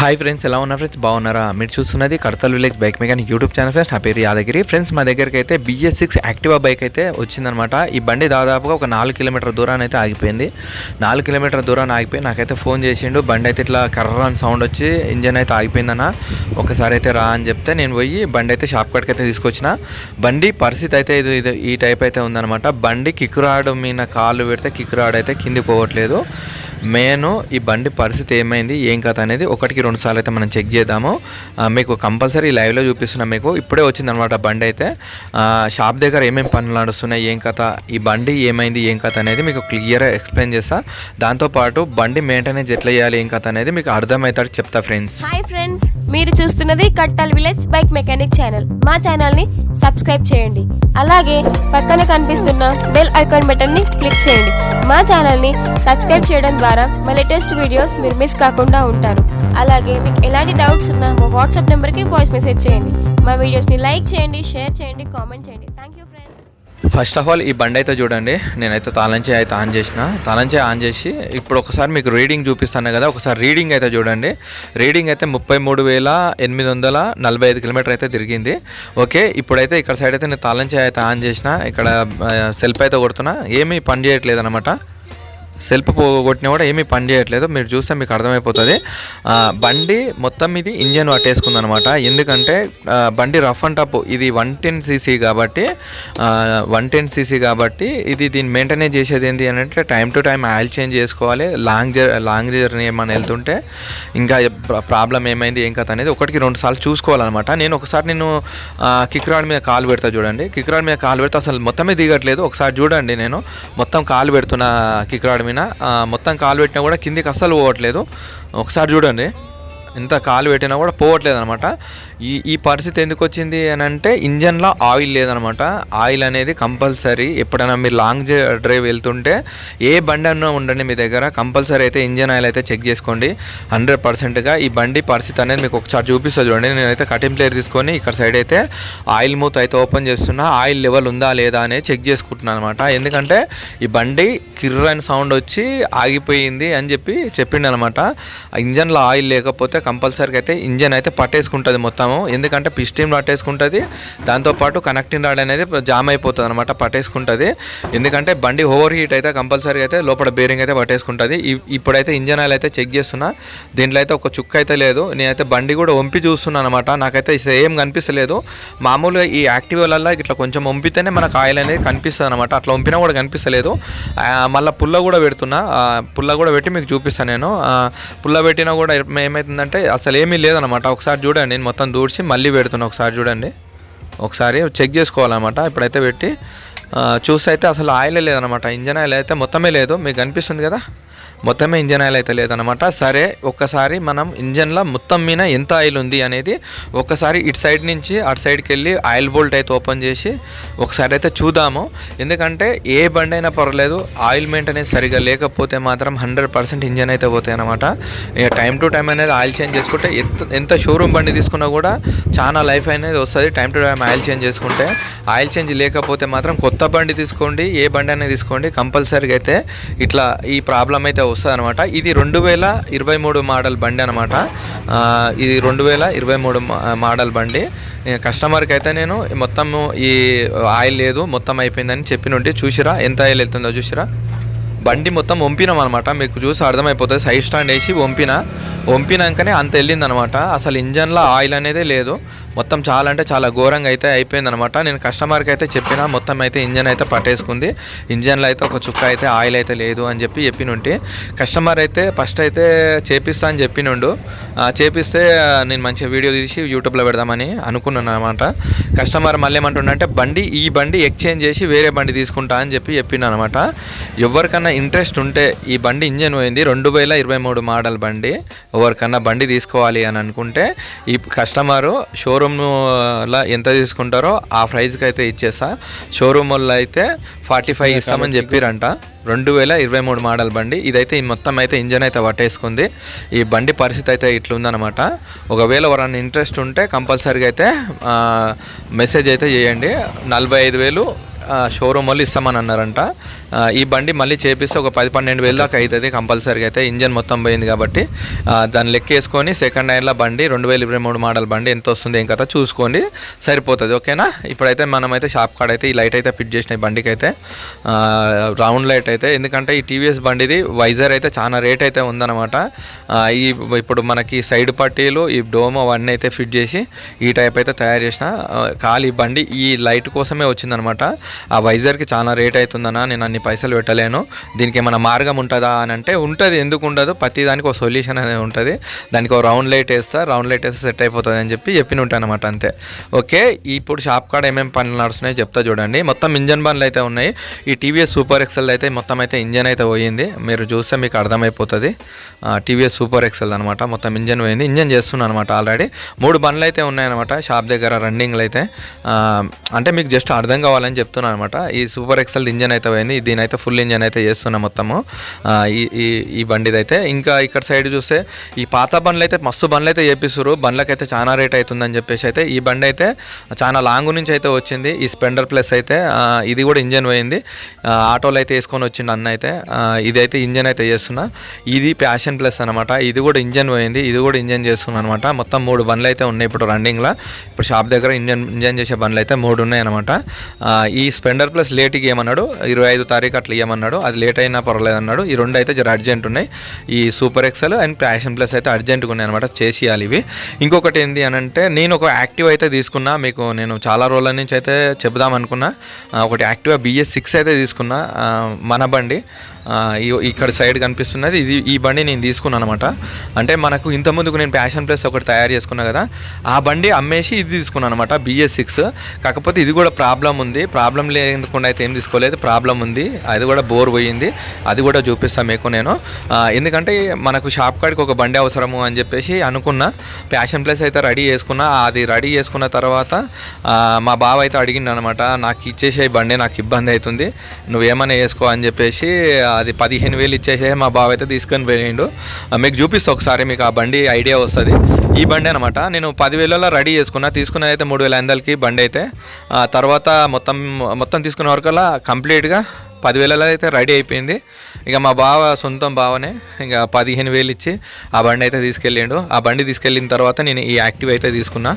Hi friends ఎలా ఉన్నారు? Friends బాగున్నారా? మీరు చూస్తున్నది Kadathal village bike mechanic YouTube channel friends. నా పేరు యాదగిరి. ఫ్రెండ్స్ మా దగ్గరికి అయితే బిఎస్ సిక్స్ యాక్టివా బైక్ అయితే వచ్చిందనమాట ఈ బండి దాదాపుగా ఒక నాలుగు కిలోమీటర్ దూరాన్ని అయితే ఆగిపోయింది. నాలుగు కిలోమీటర్ దూరాన్ని ఆగిపోయి నాకైతే ఫోన్ చేసిండు. బండి అయితే ఇట్లా కర్ర అని సౌండ్ వచ్చి ఇంజన్ అయితే ఆగిపోయిందన్న. ఒకసారి అయితే రా అని చెప్తే నేను పోయి బండి అయితే షాప్ కాడికి అయితే తీసుకొచ్చిన. బండి పరిస్థితి అయితే ఇది ఇది ఈ టైప్ అయితే ఉందనమాట బండి కిక్ రాడ్ మీద కాళ్ళు పెడితే కిక్ రాడ్ అయితే కిందికి పోవట్లేదు. మెయిన్ ఈ బండి పరిస్థితి ఏమైంది ఏం కథ అనేది ఒకటికి రెండు సార్లు అయితే మనం చెక్ చేద్దాము. మీకు కంపల్సరీ లైవ్లో చూపిస్తున్నాం మీకు ఇప్పుడే వచ్చిందనమాట బండి అయితే. షాప్ దగ్గర ఏమేమి పనులు నడుస్తున్నాయి ఏం కథ ఈ బండి ఏమైంది ఏం కథ అనేది మీకు క్లియర్గా ఎక్స్ప్లెయిన్ చేస్తా. దాంతోపాటు బండి మెయింటెనెన్స్ ఎట్లా చేయాలి ఏం కథ అనేది మీకు అర్థమవుతాడు చెప్తా ఫ్రెండ్స్. హాయ్ ఫ్రెండ్స్ మీరు చూస్తున్నది Kattal village bike mechanic channel. మా ఛానల్ని సబ్స్క్రైబ్ చేయండి. అలాగే పక్కన కనిపిస్తున్న బెల్ ఐకాన్ బటన్ని క్లిక్ చేయండి. మా ఛానల్ని సబ్స్క్రైబ్ చేయడం ద్వారా మా లేటెస్ట్ వీడియోస్ మీరు మిస్ కాకుండా ఉంటారు. అలాగే మీకు ఎలాంటి డౌట్స్ ఉన్నా మా వాట్సాప్ నెంబర్కి వాయిస్ మెసేజ్ చేయండి. మా వీడియోస్ని లైక్ చేయండి షేర్ చేయండి కామెంట్ చేయండి. Thank you friends first of all ఈ బండి అయితే చూడండి. నేనైతే తాళంచే అయితే ఆన్ చేసిన. తాళంచే ఆన్ చేసి ఇప్పుడు ఒకసారి మీకు రీడింగ్ చూపిస్తాను కదా. ఒకసారి రీడింగ్ అయితే చూడండి. రీడింగ్ అయితే ముప్పై మూడు వేల ఎనిమిది వందల నలభై ఐదు కిలోమీటర్ అయితే తిరిగింది. ఓకే ఇప్పుడైతే ఇక్కడ సైడ్ అయితే నేను తాళంచే అయితే ఆన్ చేసిన. ఇక్కడ సెల్ఫ్ అయితే కొడుతున్నా. ఏమీ పని చేయట్లేదు అనమాట సెల్ఫ్ పోగొట్టినా కూడా ఏమీ పని చేయట్లేదు. మీరు చూస్తే మీకు అర్థమైపోతుంది. బండి మొత్తం ఇది ఇంజన్ పట్టేసుకుంది అనమాట ఎందుకంటే బండి రఫ్ అండ్ టప్ ఇది వన్ టెన్ సీసీ కాబట్టి వన్ టెన్ సీసీ కాబట్టి ఇది దీన్ని మెయింటైన్ చేసేది ఏంటి అని అంటే time to time oil change చేసుకోవాలి. లాంగ్ జర్ లాంగ్ జర్నీ ఏమైనా వెళ్తుంటే ఇంకా ప్రాబ్లం ఏమైంది ఏం కథ అనేది ఒకటికి రెండు సార్లు చూసుకోవాలన్నమాట. నేను ఒకసారి నేను కిక్ రాడ్ మీద కాలు పెడతా చూడండి. కిక్ రాడ్ మీద కాలు పెడితే అసలు మొత్తమే దిగట్లేదు. ఒకసారి చూడండి నేను. మొత్తం కాలు పెడుతున్న కిక్ రాడ్ మీద. ఆ, మొత్తం కాలు పెట్టినా కూడా కిందికి అస్సలు పోవట్లేదు. ఒకసారి చూడండి ఎంత కాలు పెట్టినా కూడా పోవట్లేదు అనమాట ఈ ఈ పరిస్థితి ఎందుకు వచ్చింది అని అంటే ఇంజన్లో ఆయిల్ లేదనమాట. ఆయిల్ అనేది కంపల్సరీ. ఎప్పుడైనా మీరు లాంగ్ డ్రైవ్ వెళ్తుంటే ఏ బండి అన్నా ఉండండి మీ దగ్గర. కంపల్సరీ అయితే ఇంజన్ ఆయిల్ అయితే చెక్ చేసుకోండి. హండ్రెడ్ పర్సెంట్గా ఈ బండి పరిస్థితి అనేది మీకు ఒకసారి చూపిస్తా చూడండి. నేనైతే కటింగ్ ప్లేయర్ తీసుకొని ఇక్కడ సైడ్ అయితే ఆయిల్ మూత్ అయితే ఓపెన్ చేస్తున్నా. ఆయిల్ లెవెల్ ఉందా లేదా అనేది చెక్ చేసుకుంటున్నాను అనమాట. ఎందుకంటే ఈ బండి కిర్ర అని సౌండ్ వచ్చి ఆగిపోయింది అని చెప్పి చెప్పిండు అనమాట ఇంజన్లో ఆయిల్ లేకపోతే కంపల్సరీగా అయితే ఇంజన్ అయితే పట్టేసుకుంటుంది మొత్తం మొత్తము ఎందుకంటే పిస్టీన్ పట్టేసుకుంటుంది దాంతోపాటు కనెక్టింగ్ రాడ్ అనేది జామ్ అయిపోతుంది అనమాట పట్టేసుకుంటుంది. ఎందుకంటే బండి ఓవర్ హీట్ అయితే కంపల్సరీ అయితే లోపల బేరింగ్ అయితే పట్టేసుకుంటుంది. ఇప్పుడైతే ఇంజన్ ఆయిల్ అయితే చెక్ చేస్తున్నా. దీంట్లో అయితే ఒక చుక్క అయితే లేదు. నేనైతే బండి కూడా వంపి చూస్తున్నాను అనమాట నాకైతే ఏం కనిపిస్తలేదు. మామూలుగా ఈ యాక్టివ్లలో ఇట్లా కొంచెం వంపితేనే మనకు ఆయిల్ అనేది కనిపిస్తుంది అనమాట అట్లా వంపినా కూడా కనిపిస్తలేదు. మళ్ళీ పుల్ల కూడా పెడుతున్నా. పుల్ల కూడా పెట్టి మీకు చూపిస్తాను నేను. పుల్ల పెట్టినా కూడా ఏమవుతుందంటే అసలు ఏమీ లేదనమాట ఒకసారి చూడండి నేను మొత్తం దూడ్చి మళ్ళీ పెడుతున్నా. ఒకసారి చూడండి. ఒకసారి చెక్ చేసుకోవాలన్నమాట. ఇప్పుడైతే పెట్టి చూస్తే అయితే అసలు ఆయిల్ లేదనమాట ఇంజన్ ఆయిల్ అయితే మొత్తమే లేదు. మీకు కనిపిస్తుంది కదా? మొత్తమే ఇంజన్ ఆయిల్ అయితే లేదనమాట సరే ఒక్కసారి మనం ఇంజన్లో మొత్తం మీద ఎంత ఆయిల్ ఉంది అనేది ఒక్కసారి ఇటు సైడ్ నుంచి అటు సైడ్కి వెళ్ళి ఆయిల్ బోల్ట్ అయితే ఓపెన్ చేసి ఒకసారి అయితే చూద్దాము. ఎందుకంటే ఏ బండి అయినా పర్వాలేదు ఆయిల్ మెయింటెనెన్స్ సరిగా లేకపోతే మాత్రం హండ్రెడ్ పర్సెంట్ ఇంజన్ అయితే పోతాయి అనమాట ఇక టైం టు టైం అనేది ఆయిల్ చేంజ్ చేసుకుంటే ఎంత ఎంత షోరూమ్ బండి తీసుకున్నా కూడా చాలా లైఫ్ అనేది వస్తుంది. Time to time oil change చేసుకుంటే ఆయిల్ చేంజ్ లేకపోతే మాత్రం కొత్త బండి తీసుకోండి ఏ బండి అనేది తీసుకోండి కంపల్సరీగా అయితే ఇట్లా ఈ ప్రాబ్లం అయితే వస్తుంది అనమాట ఇది రెండు వేల ఇరవై మూడు మోడల్ బండి అనమాట ఇది రెండు వేల ఇరవై మూడు మోడల్ బండి. కస్టమర్కి అయితే నేను మొత్తము ఈ ఆయిల్ లేదు మొత్తం అయిపోయిందని చెప్పినుంటే చూసిరా? ఎంత ఆయిల్ వెళ్తుందో చూసిరా? బండి మొత్తం వంపినాం అనమాట మీకు చూసి అర్థమైపోతుంది. సైడ్ స్టాండ్ వేసి వంపిన. వంపినాకనే అంత వెళ్ళిందనమాట. అసలు ఇంజన్లో ఆయిల్ అనేదే లేదు. మొత్తం చాలా అంటే చాలా ఘోరంగా అయితే అయిపోయిందనమాట. నేను కస్టమర్కి అయితే చెప్పిన మొత్తం అయితే ఇంజన్ అయితే పట్టేసుకుంది. ఇంజన్లో అయితే ఒక చుక్క అయితే ఆయిల్ అయితే లేదు అని చెప్పి చెప్పినుంటే. కస్టమర్ అయితే ఫస్ట్ అయితే చేపిస్తా అని చెప్పినుండు. చేపిస్తే నేను మంచిగా వీడియో తీసి యూట్యూబ్లో పెడదామని అనుకున్నాను అనమాట కస్టమర్ మళ్ళీ ఏమంటుండంటే బండి ఈ బండి ఎక్స్చేంజ్ చేసి వేరే బండి తీసుకుంటా అని చెప్పి చెప్పిన అనమాట ఎవరికన్నా ఇంట్రెస్ట్ ఉంటే ఈ బండి ఇంజన్ పోయింది రెండు వేల ఇరవై మూడు మోడల్ బండి. ఎవరికన్నా బండి తీసుకోవాలి అని అనుకుంటే ఈ కస్టమరు షోరూమ్లో ఎంత తీసుకుంటారో ఆ ప్రైస్కి అయితే ఇచ్చేస్తా. షోరూమ్ వాళ్ళు అయితే ఫార్టీ ఫైవ్ ఇస్తామని చెప్పిరంట. రెండు వేల ఇరవై మూడు మోడల్ బండి. ఇదైతే ఈ మొత్తం అయితే ఇంజన్ అయితే పట్టేసుకుంది. ఈ బండి పరిస్థితి అయితే ఇట్లుందనమాట ఒకవేళ ఎవరైనా ఇంట్రెస్ట్ ఉంటే కంపల్సరీగా అయితే మెసేజ్ అయితే చేయండి. నలభై ఐదు వేలు షోరూమ్ వాళ్ళు ఇస్తామని అన్నారంట. ఈ బండి మళ్ళీ చేపిస్తే ఒక పది పన్నెండు వేలు దాకా అవుతుంది కంపల్సరీగా అయితే ఇంజన్ మొత్తం పోయింది కాబట్టి దాన్ని దాన్ని లెక్కేసుకొని సెకండ్ హ్యాండ్లో బండి రెండు వేల ఇరవై మూడు మోడల్ బండి ఎంత వస్తుంది ఏం కదా చూసుకోండి సరిపోతుంది ఓకేనా? ఇప్పుడైతే మనమైతే షాప్ కాడ అయితే ఈ లైట్ అయితే ఫిట్ చేసిన బండికి అయితే రౌండ్ లైట్ అయితే ఎందుకంటే ఈ టీవీఎస్ బండిది వైజర్ అయితే చాలా రేట్ అయితే ఉందన్నమాట. ఈ ఇప్పుడు మనకి సైడ్ పట్టీలు ఈ డోమ్ అవన్నీ అయితే ఫిట్ చేసి ఈ టైప్ అయితే తయారు చేసిన ఖాళీ బండి ఈ లైట్ కోసమే వచ్చిందనమాట ఆ వైజర్కి చాలా రేట్ అవుతుందన్నా నేను అన్ని పైసలు పెట్టలేను. దీనికి ఏమైనా మార్గం ఉంటుందా అని అంటే ఉంటుంది. ఎందుకు ఉండదు? ప్రతి దానికి ఒక సొల్యూషన్ అనేది ఉంటుంది. దానికి ఒక రౌండ్ లైట్ వేస్తా రౌండ్ లైట్ వేస్తే సెట్ అయిపోతుంది అని చెప్పి చెప్పిన ఉంటాను అనమాట అంతే. ఓకే ఇప్పుడు షాప్ కాడ ఏమేమి పనులు నడుస్తున్నాయో చెప్తా చూడండి. మొత్తం ఇంజన్ బండ్లు అయితే ఉన్నాయి. ఈ టీవీఎస్ సూపర్ ఎక్సెల్ అయితే మొత్తం అయితే ఇంజన్ అయితే పోయింది. మీరు చూస్తే మీకు అర్థమైపోతుంది. టీవీఎస్ సూపర్ ఎక్సెల్ అనమాట మొత్తం ఇంజన్ పోయింది. ఇంజన్ చేస్తున్నాను అనమాట ఆల్రెడీ. మూడు బండ్లు అయితే ఉన్నాయన్నమాట షాప్ దగ్గర రన్నింగ్లు అయితే. అంటే మీకు జస్ట్ అర్థం కావాలని చెప్తున్నాను అనమాట ఈ సూపర్ ఎక్సెల్ ఇంజన్ అయితే పోయింది. దీని అయితే ఫుల్ ఇంజన్ అయితే చేస్తున్నా మొత్తము. ఈ ఈ బండిదైతే. బండిది అయితే ఇంకా ఇక్కడ సైడ్ చూస్తే ఈ పాత బండ్లు అయితే మస్తు బండ్లు అయితే చేపిస్తారు బండ్లకు అయితే చాలా రేట్ అవుతుందని చెప్పేసి అయితే ఈ బండి అయితే చాలా లాంగ్ నుంచి అయితే వచ్చింది. ఈ స్పెండర్ ప్లస్ అయితే ఇది కూడా ఇంజన్ పోయింది. ఆటోలు అయితే వేసుకొని వచ్చిండు అన్న అయితే. ఇది అయితే ఇంజన్ అయితే చేస్తున్నా. ఇది ప్యాషన్ ప్లస్ అనమాట ఇది కూడా ఇంజన్ పోయింది. ఇది కూడా ఇంజన్ చేస్తున్నా అనమాట మొత్తం మూడు బండ్లు అయితే ఉన్నాయి ఇప్పుడు రన్నింగ్లో ఇప్పుడు షాప్ దగ్గర ఇంజన్ ఇంజన్ చేసే బండ్లు అయితే మూడు ఉన్నాయి అనమాట ఈ స్పెండర్ ప్లస్ లేట్కి ఏమన్నాడు? ఇరవై ఐదు తారీఖు అట్లా ఇవ్వమన్నాడు అది లేట్ అయినా పర్వాలేదు అన్నాడు ఈ రెండు అయితే జర అర్జెంట్ ఉన్నాయి. ఈ super excel and passion plus అయితే అర్జెంట్గా ఉన్నాయి అనమాట చేసేయాలి ఇవి. ఇంకొకటి ఏంటి అని అంటే నేను ఒక యాక్టివ్ అయితే తీసుకున్నా. మీకు నేను చాలా రోజుల నుంచి అయితే చెబుదాం అనుకున్నా. ఒకటి యాక్టివ్ బిఎస్ సిక్స్ అయితే తీసుకున్నా. మన బండి. ఇక్కడ సైడ్ కనిపిస్తున్నది. ఇది ఈ బండి నేను తీసుకున్నాను అనమాట అంటే మనకు ఇంత ముందుకు నేను ప్యాషన్ ప్లస్ ఒకటి తయారు చేసుకున్నా కదా ఆ బండి అమ్మేసి ఇది తీసుకున్నాను అనమాట బిఎస్ సిక్స్ కాకపోతే ఇది కూడా ప్రాబ్లం ఉంది. ప్రాబ్లం లేకుండా అయితే ఏం తీసుకోలేదు. ప్రాబ్లం ఉంది. అది కూడా బోర్ పోయింది. అది కూడా చూపిస్తాను మీకు నేను. ఎందుకంటే మనకు షాప్ కాడికి ఒక బండి అవసరము అని చెప్పేసి అనుకున్నా. ప్యాషన్ ప్లస్ అయితే రెడీ చేసుకున్నా. అది రెడీ చేసుకున్న తర్వాత మా బావ అయితే అడిగిండు అనమాట నాకు ఇచ్చేసే బండి నాకు ఇబ్బంది అవుతుంది నువ్వేమైనా వేసుకో అని చెప్పేసి అది పదిహేను వేలు ఇచ్చేసే మా బావ అయితే తీసుకొని పోయిండు. మీకు చూపిస్తా ఒకసారి మీకు ఆ బండి ఐడియా వస్తుంది. ఈ బండి అనమాట నేను పదివేలలో రెడీ చేసుకున్నా. తీసుకున్న అయితే మూడు వేల ఐదు బండి అయితే. తర్వాత మొత్తం మొత్తం తీసుకున్న వరకల్లా కంప్లీట్గా పదివేలలో అయితే రెడీ అయిపోయింది. ఇక మా బావ సొంతం బావనే ఇక పదిహేను వేలు ఇచ్చి ఆ బండి అయితే తీసుకెళ్ళిండు. ఆ బండి తీసుకెళ్ళిన తర్వాత నేను ఈ యాక్టివ్ అయితే తీసుకున్నా.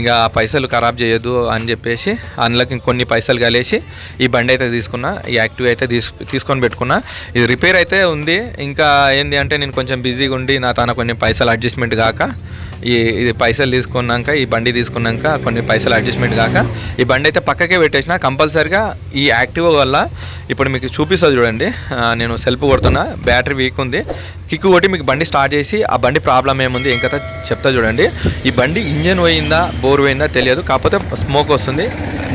ఇంకా పైసలు ఖరాబ్ చేయొద్దు అని చెప్పేసి అందులోకి ఇంకొన్ని పైసలు కలిసి ఈ బండి అయితే తీసుకున్నా. ఈ యాక్టివ్ అయితే తీసు తీసుకొని పెట్టుకున్నా. ఇది రిపేర్ అయితే ఉంది. ఇంకా ఏంటి అంటే నేను కొంచెం బిజీగా ఉండి నా తన కొన్ని పైసలు అడ్జస్ట్మెంట్ కాక ఈ ఇది పైసలు తీసుకున్నాక ఈ బండి తీసుకున్నాక కొన్ని పైసలు అడ్జస్ట్మెంట్ కాక ఈ బండి అయితే పక్కకే పెట్టేసిన కంపల్సరిగా ఈ యాక్టివ్ వల్ల ఇప్పుడు మీకు చూపిస్తుంది చూడండి. నేను సెల్ఫ్ కొడుతున్నా బ్యాటరీ వీక్ ఉంది. కిక్ కొట్టి మీకు బండి స్టార్ట్ చేసి ఆ బండి ప్రాబ్లం ఏముంది ఇంకా చెప్తా చూడండి. ఈ బండి ఇంజన్ పోయిందా బోర్ పోయిందా తెలియదు. కాకపోతే స్మోక్ వస్తుంది.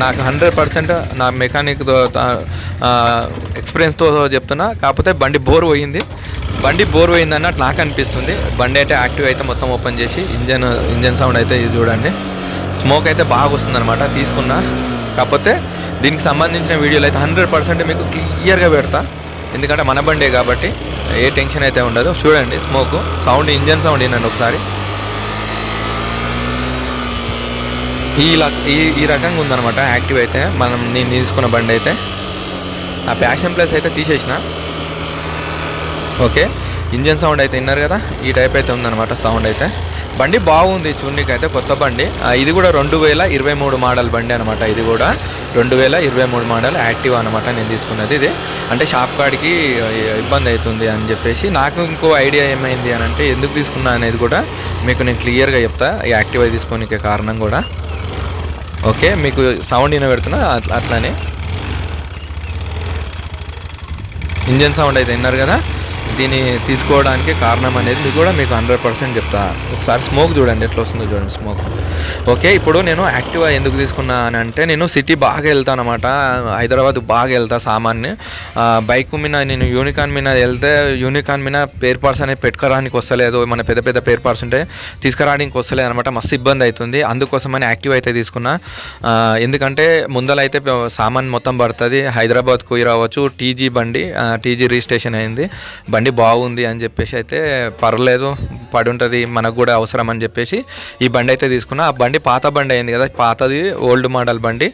నాకు హండ్రెడ్ పర్సెంట్ నా మెకానిక్తో ఎక్స్పీరియన్స్తో చెప్తున్నా. కాకపోతే బండి బోర్ పోయింది. బండి బోర్ పోయింది అన్నట్టు నాకు అనిపిస్తుంది. బండి అయితే యాక్టివ్ అయితే మొత్తం ఓపెన్ చేసి ఇంజన్ ఇంజన్ సౌండ్ అయితే ఇది చూడండి. స్మోక్ అయితే బాగా వస్తుంది అనమాట తీసుకున్నా. కాకపోతే దీనికి సంబంధించిన వీడియోలు అయితే హండ్రెడ్ పర్సెంట్ మీకు క్లియర్గా పెడతా. ఎందుకంటే మన బండే కాబట్టి ఏ టెన్షన్ అయితే ఉండదు. చూడండి స్మోక్ సౌండ్ ఇంజన్ సౌండ్ వినండి ఒకసారి. ఈ ఈ ఈ రకంగా ఉందన్నమాట యాక్టివ్ అయితే. మనం నేను తీసుకున్న బండి అయితే. ఆ ప్యాషన్ ప్లస్ అయితే తీసేసిన. ఓకే. ఇంజన్ సౌండ్ అయితే విన్నారు కదా? ఈ టైప్ అయితే ఉందన్నమాట సౌండ్ అయితే. బండి బాగుంది చూడనీకి అయితే కొత్త బండి. ఇది కూడా రెండు వేల ఇరవై మూడు మోడల్ బండి అనమాట ఇది కూడా. రెండు వేల ఇరవై మూడు మోడల్ యాక్టివ్ అనమాట నేను తీసుకున్నది ఇది. అంటే షాప్ కాడికి ఇబ్బంది అవుతుంది అని చెప్పేసి నాకు ఇంకో ఐడియా ఏమైంది అని అంటే ఎందుకు తీసుకున్నా అనేది కూడా మీకు నేను క్లియర్గా చెప్తా. ఈ యాక్టివ్ తీసుకోనికి కారణం కూడా. ఓకే మీకు సౌండ్ వినబెడుతున్నా అట్లానే. ఇంజన్ సౌండ్ అయితే విన్నారు కదా? దీన్ని తీసుకోవడానికి కారణం అనేది మీకు కూడా మీకు హండ్రెడ్ పర్సెంట్ చెప్తా. ఒకసారి స్మోక్ చూడండి ఎట్లా వస్తుందో చూడండి స్మోక్ ఓకే ఇప్పుడు నేను యాక్టివా ఎందుకు తీసుకున్నా అని అంటే నేను సిటీ బాగా వెళ్తాను అనమాట హైదరాబాద్ బాగా వెళ్తా సామాన్ని. బైక్ మీద నేను యూనికాన్ మీద వెళ్తే యూనికాన్ మీద పేర్ పార్ట్స్ అనేది పెట్టుకోవడానికి వస్తలేదు. మన పెద్ద పెద్ద పేర్ పార్ట్స్ ఉంటే తీసుకురావడానికి వస్తలేదు అనమాట మస్తు ఇబ్బంది అవుతుంది. అందుకోసమని యాక్టివ్ అయితే తీసుకున్నా. ఎందుకంటే ముందలైతే సామాన్ మొత్తం పడుతుంది. హైదరాబాద్కు రావచ్చు. టీజీ బండి టీజీ రిజిస్ట్రేషన్ అయింది. బండి బాగుంది అని చెప్పేసి అయితే పర్లేదు. పడి ఉంటుంది మనకు కూడా అవసరం అని చెప్పేసి ఈ బండి అయితే తీసుకున్నా. ఆ బండి పాత బండి అయింది కదా పాతది ఓల్డ్ మోడల్ బండి.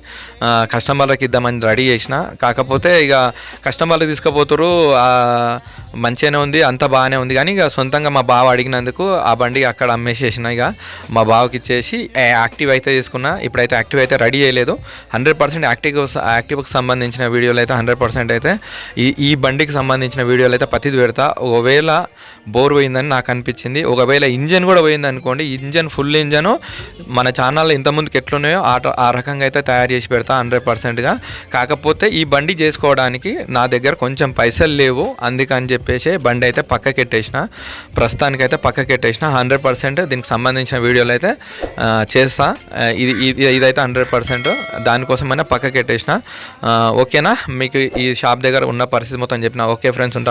కస్టమర్లకు ఇద్దామని రెడీ చేసిన. కాకపోతే ఇక కస్టమర్లు తీసుకుపోతారు మంచిగానే ఉంది అంత బాగానే ఉంది. కానీ ఇక సొంతంగా మా బావ అడిగినందుకు ఆ బండి అక్కడ అమ్మేసేసిన ఇక. మా బావకి ఇచ్చేసి యాక్టివ్ అయితే తీసుకున్నా. ఇప్పుడైతే యాక్టివ్ అయితే రెడీ చేయలేదు. హండ్రెడ్ పర్సెంట్ యాక్టివ్ యాక్టివ్కి సంబంధించిన వీడియోలు అయితే హండ్రెడ్ పర్సెంట్ అయితే ఈ ఈ బండికి సంబంధించిన వీడియోలు అయితే ప్రతిది పెడతా. ఒకవేళ బోర్ పోయిందని నాకు అనిపించింది. ఒకవేళ ఇంజన్ కూడా పోయింది అనుకోండి ఇంజన్ ఫుల్ ఇంజన్ మన ఛానల్లో ఇంతకుముందుకు ఎట్లున్నాయో ఆ ఆ రకంగా అయితే తయారు చేసి పెడతా హండ్రెడ్ పర్సెంట్గా కాకపోతే ఈ బండి చేసుకోవడానికి నా దగ్గర కొంచెం పైసలు లేవు అందుకని చెప్పేసి బండి అయితే పక్కకెట్టేసిన ప్రస్తుతానికైతే పక్కకెట్టేసిన హండ్రెడ్ పర్సెంట్ దీనికి సంబంధించిన వీడియోలు అయితే చేస్తా. ఇది ఇది ఇదైతే హండ్రెడ్ పర్సెంట్ దానికోసమైనా పక్కకెట్టేసిన ఓకేనా? మీకు ఈ షాప్ దగ్గర ఉన్న పరిస్థితి మొత్తం చెప్పిన. ఓకే ఫ్రెండ్స్ ఉంటా.